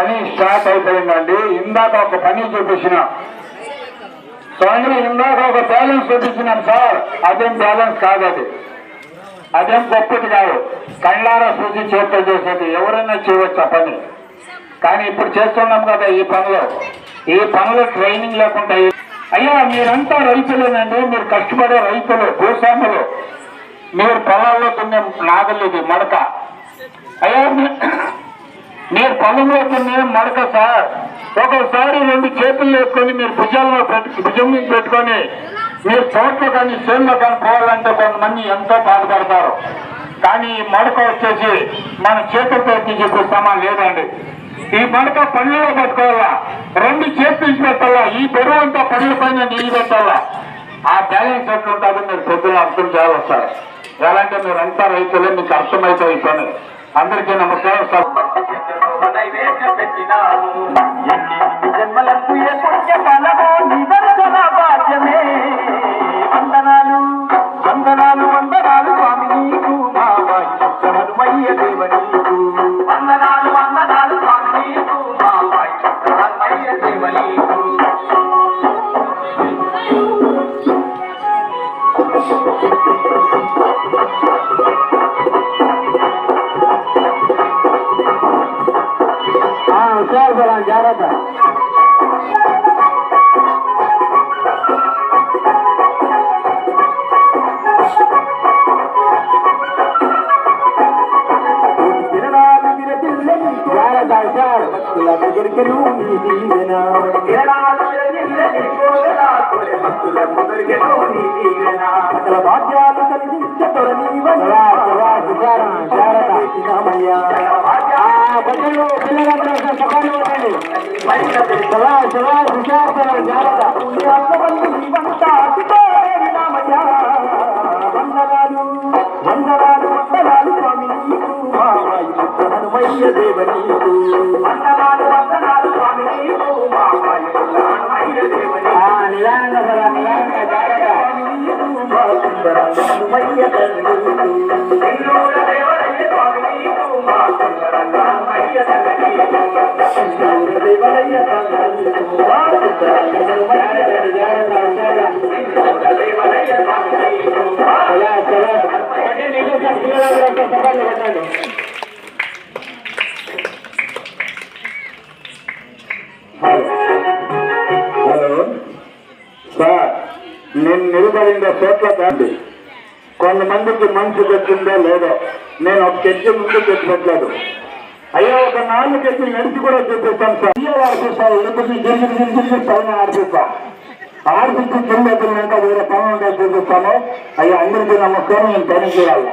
పని స్టార్ట్ అయిపోయిందండి. ఇందాక ఒక పని చూపించిన. స్వామి ఇందాక ఒక బ్యాలెన్స్ చూపించినాం సార్. అదేం బ్యాలెన్స్ కాదు అది. అదేం గొప్పది కాదు. కళ్ళారా చూసి చేత చేసేది. ఎవరైనా చేయవచ్చు ఆ పని? కానీ ఇప్పుడు చేస్తున్నాం కదా ఈ పనులు. ఈ పనులు ట్రైనింగ్ లేకుండా అయ్యా మీరంతా రైతులేనండి. మీరు కష్టపడే రైతులు భూస్వాములు. మీరు పొలాల్లో దున్నే నాగలేదు మడక. అయ్యా మీరు పొలంలో నేను మడక సార్. ఒకసారి రెండు చేతులు వేసుకొని మీరు భుజాల్లో భుజం మీద పెట్టుకొని మీరు చోట్ల కానీ చేనులో కానీ పోవాలంటే కొంతమంది ఎంతో బాధపడతారు. కానీ ఈ మడక వచ్చేసి మన చేతులతో చూపిస్తామా లేదండి. ఈ మడక పనిలో పెట్టుకోవాలా? రెండు చేతులు పెట్టాలా? ఈ బరువు అంతా పనుల పైన నీళ్ళు పెట్టాలా? ఆ బ్యాలెన్స్ ఎట్లుంటుందో మీరు పొద్దున అర్థం చేయాలి సార్. ఎలాంటి మీరు అంతా రైతులే మీకు అర్థమైతే ఈ పని. అందరికీ నమస్కారం సార్. ఏ దీవెన సకల భాగ్యాలు చేసినామయ్యా. బట్టలు పిల్లలందరూ సకాలం ఉండండి. విచారణ జాగ్రత్త అతిథేరినామయ్యా. వందనాలు వందనాలు వందనాలు స్వామి నీకు. మా వాయుపుత్ర హనుమయ్య దేవ నీకు. వందనాలు వందనాలు హనుమయ్య తండ్రి ఎన్నోడ దేవరయ్య స్వామి నీకు మా దేవరయ్య మా దేవరయ్య స్వామి నీకు మా అంటే నీకు హలో సార్ నేను నిలబడిన చోట్ల దాండి కొంతమందికి మనసు పెట్టిందో లేదో నేను ఒక కెచ్చి ముందు పెట్టలేదు. అయ్యా ఒక నాలుగు కెచ్చి నడిచి కూడా చూపిస్తాను సార్. అయ్యో ఆడిపిస్తాను ఇళ్ళకి గిరిగి గిరిగి పైన ఆడిపిస్తాం ఆడిపించి కింద వేరే పని ఉంటే చూపిస్తాను అయ్యా అందరికీ నమస్కారం నేను పని చేయాలి.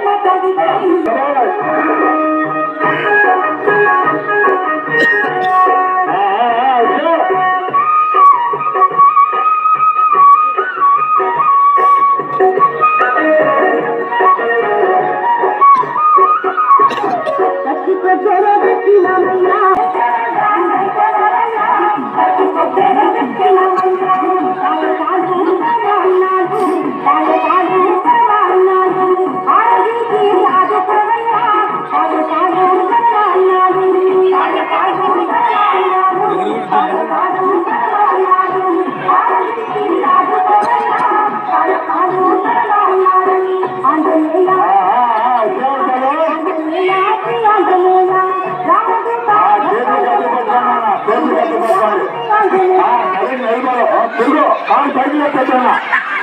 పెట్టాను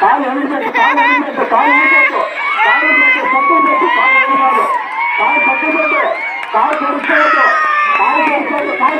కాలు వెనక్కి పెట్టు కాలు వెనక్కి పెట్టు కాలు వెనక్కి పెట్టు కాలు పెట్టు పట్టు పెట్టు కాలు వెనకాలు కాలు పట్టు పెట్టు కాలు తెరుచుకోవద్దు కాలు తెరుచుకోవద్దు కాలు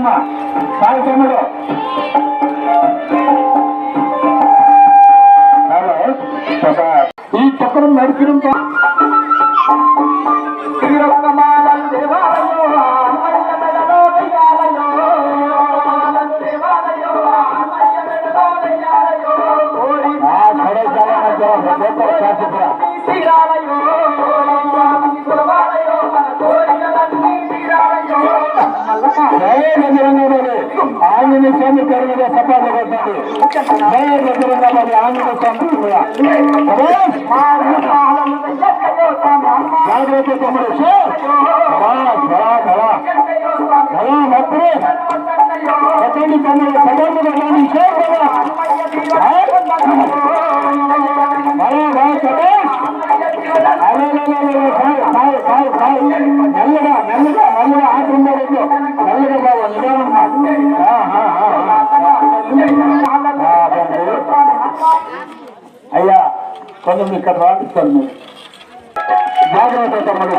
చాలమ్మ చాలు తమ్ముడు హలో సభా ఈ చక్రం నడిచినంత نظر ۾ آنسي صفا جڳهه نظر آنگ جاڳي ڪم ڀاشا కొంచెం ఇక్కడ రాపిస్తాను మీరు. జాగ్రత్త తమ్ముడు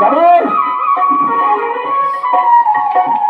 సరే Thank you.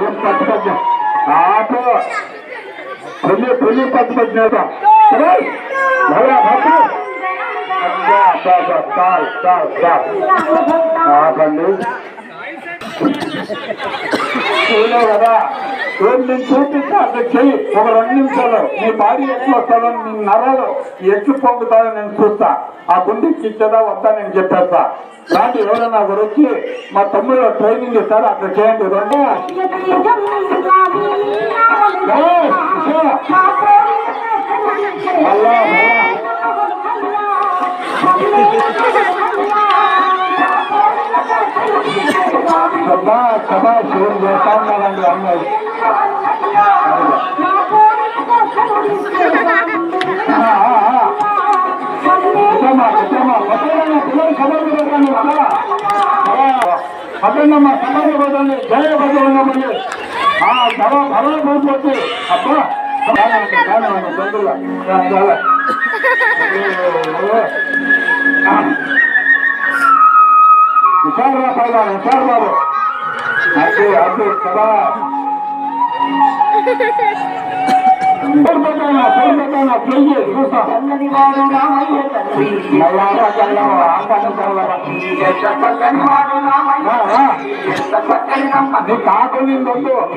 ఏం పట్టుకొచ్చా ఆటో చాలు చాలు చాలు ఆపండి. చూడలేవు కదా. ఏం నేను చూపిస్తే అక్కడ చెయ్యి. ఒక రెండు నిమిషాలు. నీ బాడీ ఎట్లు వస్తుందో నీ నరాలు ఎట్లు పొంగుతాయో నేను చూస్తా. ఆ గుండెకి ఇచ్చేదా వస్తా నేను చెప్పేస్తా. రాండి ఎవరైనా ఒకరు వచ్చి మా తమ్ముడు ట్రైనింగ్ ఇస్తారు అక్కడ చేయండి రెండు. మళ్ళా మళ్ళా పక్కన పిల్లలు సభకు పెట్టండి, అలా. అలా. పక్కనమ్మా, సభకు పెట్టండి. జయ భగవంతుని. ఆ సభ భవన కూర్చోచ్చు అబ్బా కానివ్వండి, కానివ్వండి, తొందరగా. రా, రా, రా. ఓ, ఓ. ఆ. హుషారు రా పైన హుషారు బాబు అదే అదే కదా పొడిపోతానా పొడిపోతానా చెయ్యి చూస్తా నీ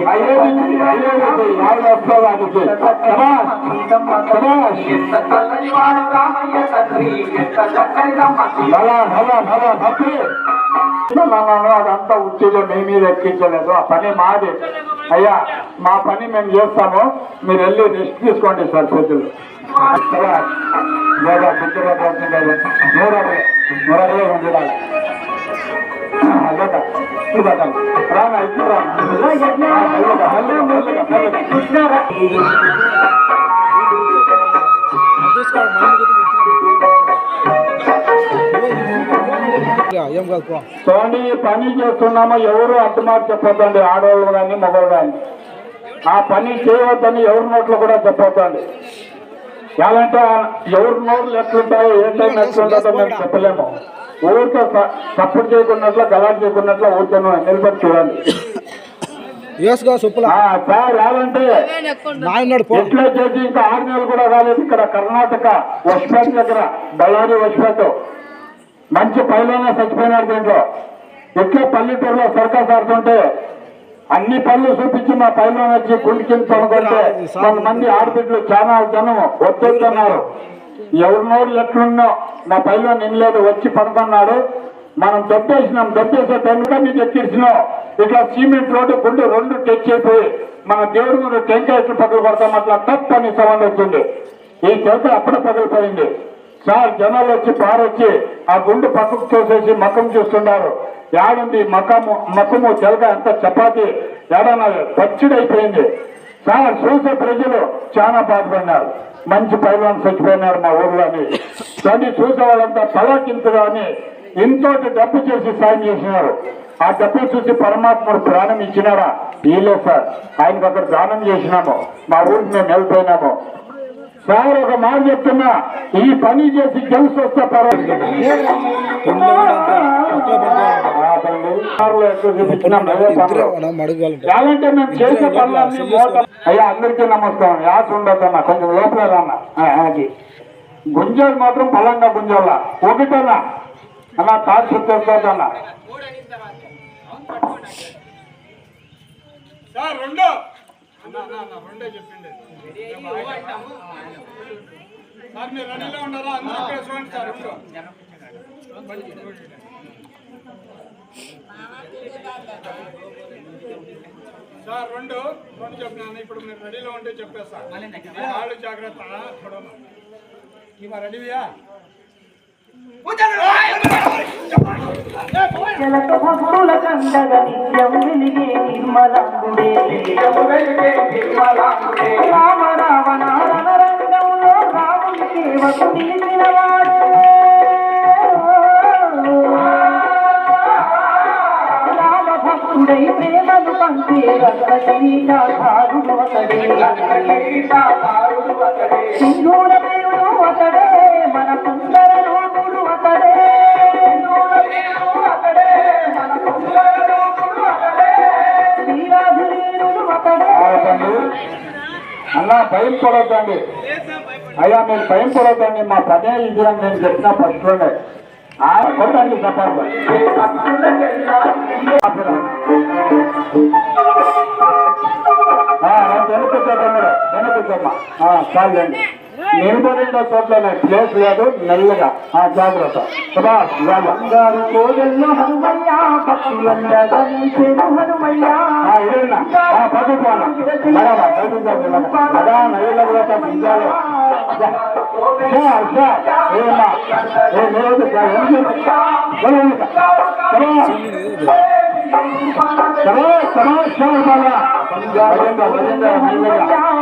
అయ్యేది అయ్యేది భలా భలా భలా భక్తి అదంతా మీ మీద ఎక్కించలేదు ఆ పని మాది అయ్యా మా పని మేము చేస్తాము. మీరు వెళ్ళి రెస్ట్ తీసుకోండి సార్ చేతులు. చూసుకోండి ఏం కాదు పో. సోని పని చేస్తున్నామో ఎవరు అడ్డుమాట చెప్పొద్దండి. ఆడవాళ్ళు కానీ మగవాళ్ళు కానీ. ఆ పని చేయవద్దని ఎవరి నోట్లో కూడా చెప్పొద్దండి. ఎలాంటే ఎవరి నోట్లు ఎట్లుంటాయో ఏ టైం ఎట్లుంటుందో మేము చెప్పలేము. ఊరికే సపోర్ట్ చేయకున్నట్లు గలాట్ చేయకున్నట్లు ఊరికే నిలబడి చూడండి. సార్ ఎట్లా చేసి ఇంకా ఆరు నెలలు కూడా రాలేదు ఇక్కడ కర్ణాటక వష్పేట దగ్గర బళ్ళారి వష్పేట మంచి పైలోనే చచ్చిపోయినాడు దీంట్లో. ఎట్లా పల్లెటూరులో సర్కస్ ఆడుతుంటే అన్ని పళ్ళు చూపించి మా పైలో వచ్చి గుండె కింద పడుకుంటే కొంతమంది ఆడబిడ్డలు చాలా జనం వద్దొద్దన్నారు ఎవరి ఎట్లున్నో నా పైలో నిన్నలేదు వచ్చి పడుకున్నాడు. మనం దొబ్బేసినాం దొబ్బేసే కూడా మీకు ఎక్కించినాం ఇట్లా సిమెంట్ రోడ్డు గుండు రెండు టెచ్ అయిపోయి మన దేవుడి ముందు టెంకాయ పగులు పడతాం అట్లా టప్ అని సౌండ్ వచ్చింది. ఈ చోట అప్పుడే పగిలిపోయింది. సార్ జనాలు వచ్చి పారొచ్చి ఆ గుండు పక్కకు చూసేసి మకం చూస్తున్నారు. యాడుంది మకము మకము జలగ అంత చపాతి ఏడన్నా పచ్చిడి అయిపోయింది సార్ చూసే ప్రజలు చాలా బాధపడినారు. మంచి పైలాన్ చచ్చిపోయినారు మా ఊర్లోని దాన్ని చూసే వాళ్ళంతా తలకింతగా అని ఇంతోటి డబ్బు చేసి సాయం చేసినారు. ఆ డబ్బు చూసి పరమాత్ముడు ప్రాణం ఇచ్చినారా ఈలే సార్. ఆయనకు అక్కడ దానం చేసినాము. మా ఊరికి మేము వెళ్ళిపోయినాము. సార్ ఒక మాట చెప్తున్నా. ఈ పని చేసి గెలిచి వస్తే పర్వాలేదు. మేము చేసే పనులన్నీ అయ్యా అందరికీ నమస్కారం. యాస ఉండొద్దన్న కొంచెం లోపల రాన్న అది గుంజాలు మాత్రం బలంగా గుంజాల. ఒకటన్నా అలా తాడు చెప్తాదన్న సార్ రెండో చెప్పిండే. సార్ మీరు రెడీలో ఉన్నారా అందరూ ఇక్కడ చూడండి సార్ రెండో సార్ రెండు రెండు చెప్పినాను. ఇప్పుడు మీరు రెడీలో ఉంటే చెప్పేస్తా. కాళ్ళు జాగ్రత్త పొడవు ఇవా రెడీయా జలక భక్తుల కండగ నిత్యం వెలిగే నిర్మలాంగుడే రామ రావణ రణరంగంలో రాముని సేవకు నిలిచినవాడు రామ భక్తుడై ప్రేమను పంచే సింధూర దేవుడు అతడే మన సుందర అన్నా భయం పడొద్దండి. అయ్యా మీరు భయం పడొద్దండి. మా పనే ఇది అని నేను చెప్పిన ఫస్ట్లోనే ఆ కొట్టండి చెప్పాలి వెనకొచ్చమ్మా వెనకొచ్చమ్మా చాలండి నిలబడిన చోట్లనే ప్లేస్ లేదు మెల్లగా ఆ జాగ్రత్త సుభాష్ ఇవాళ. బంగారు కోడెల్లో హనుమయ్య పక్షులందగా నీసేను హనుమయ్య ఆ, ఇదేనా? ఆ, పట్టుకోనా? బరాబర్, పట్టుకోండి, బరాబర్. అదా, నదిలో కూడా పింజాలు. అదా. షా, షా. ఏమ్మా? ఏ, లేదు, షా, ఎందుకు? బలో, ఇంకా. సమా. సమా, సమా, షా, బాగా. బలిందా, బలిందా, మెల్లగా. పక్షులందగా నీసేను హనుమయ్య ఆ, ఆ, ఆ. అల్లు అల్లు ఉతారట్లేనా అల్లు బాగా పొద్దున్న పిల్లలు చదవదు అయినా హైస్ అయినా విశేషంగా ఒక హైస్ కల్లా పొద్దున్న పిల్లలు చదవదు పెట్టండి సమాజ్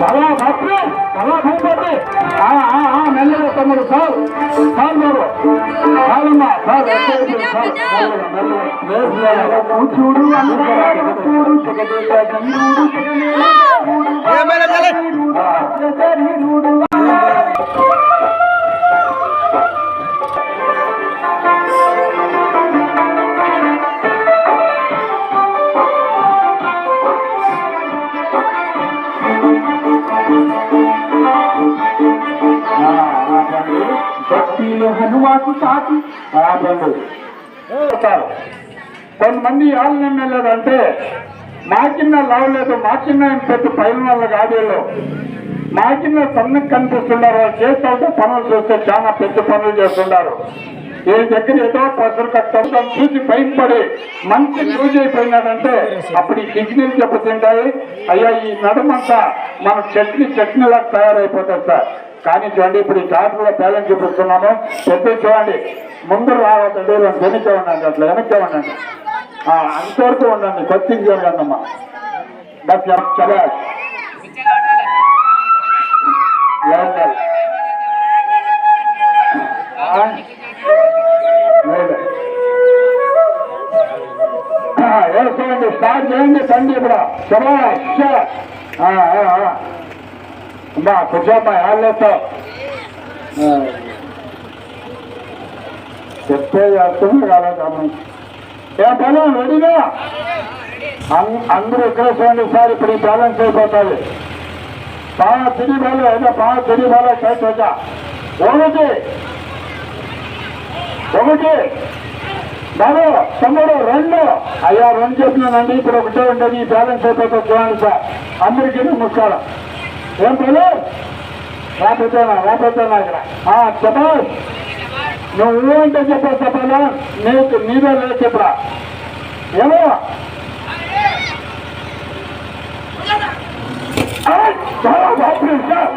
పదం నిషా అలే సమాజ్ చాలా భద్రే చాలా భయపడి ఆ ఆ ఆ మెల్లగా తమ్ముడు సార్ సార్ గారు సారమ్మా సార్ సార్ మెల్లగా మెల్లగా చూడు అందరూ చూడు జగదేక హనుమాకు సాటి ఆపండి. చెప్తారు. కొంతమంది వాళ్ళు నమ్మలేదంటే మా చిన్న లావలేదు మా చిన్న పెద్ద పైన వాళ్ళు కాదు వీళ్ళు నాకిన్న సన్నకు కనిపిస్తున్నారు వాళ్ళు చేస్తుంటే పనులు చూస్తే చాలా పెద్ద పనులు చేస్తున్నారు ఏ దగ్గర ఏదో పసురు కట్టడం చూసి భయపడి మంచి లూజ్ అయిపోయినాడంటే అప్పుడు ఈ కిడ్నీలు దెబ్బతింటాయి. అయ్యా ఈ నడుమంతా మన చట్నీ చట్నీలాగా తయారైపోతుంది సార్. కానీ చూడండి ఇప్పుడు ఈ డాక్టర్లో బ్యాలెన్స్ చూపిస్తున్నాము. పెద్ద చూడండి. ముందు రావద్దండి వెనక్కి ఉండండి అట్లా వెనక్కి ఉండండి. అంతవరకు ఉండండి కొద్దిగా చూడండి అమ్మా. బస్ స్టార్ట్ చేయండి తండ్రి ఇప్పుడు శభాష్, అమ్మా కూర్చోమ్మా వాళ్ళతో చెప్తే చేస్తుంది కాలేదు ఏ పని రెడీగా అందరూ ఇక్కడ చూడండి సార్ ఇప్పుడు ఈ బ్యాలెన్స్ అయిపోతుంది. బాగా తిరిగి బాగా ఏదో బాగా తిరిగి బాగా చేతి వచ్చా ఒకటి. ఒకటి. బాబు తమ్ముడు రెండు. అయ్యా రెండు చెప్పినానండి ఇప్పుడు ఒకటే ఉండేది ఈ బ్యాలెన్స్ అయిపోతుంది చూడండి సార్. అందరికీ నమస్కారం. ఏం పని నా పెద్దనా ఇక్కడ. ఆ, చెప్పాలి నువ్వు అంటే చెప్పా చెప్పాలా. నీకు నీదే లేదు చెప్పరా. ఏమో? చాలా బాగుంది సార్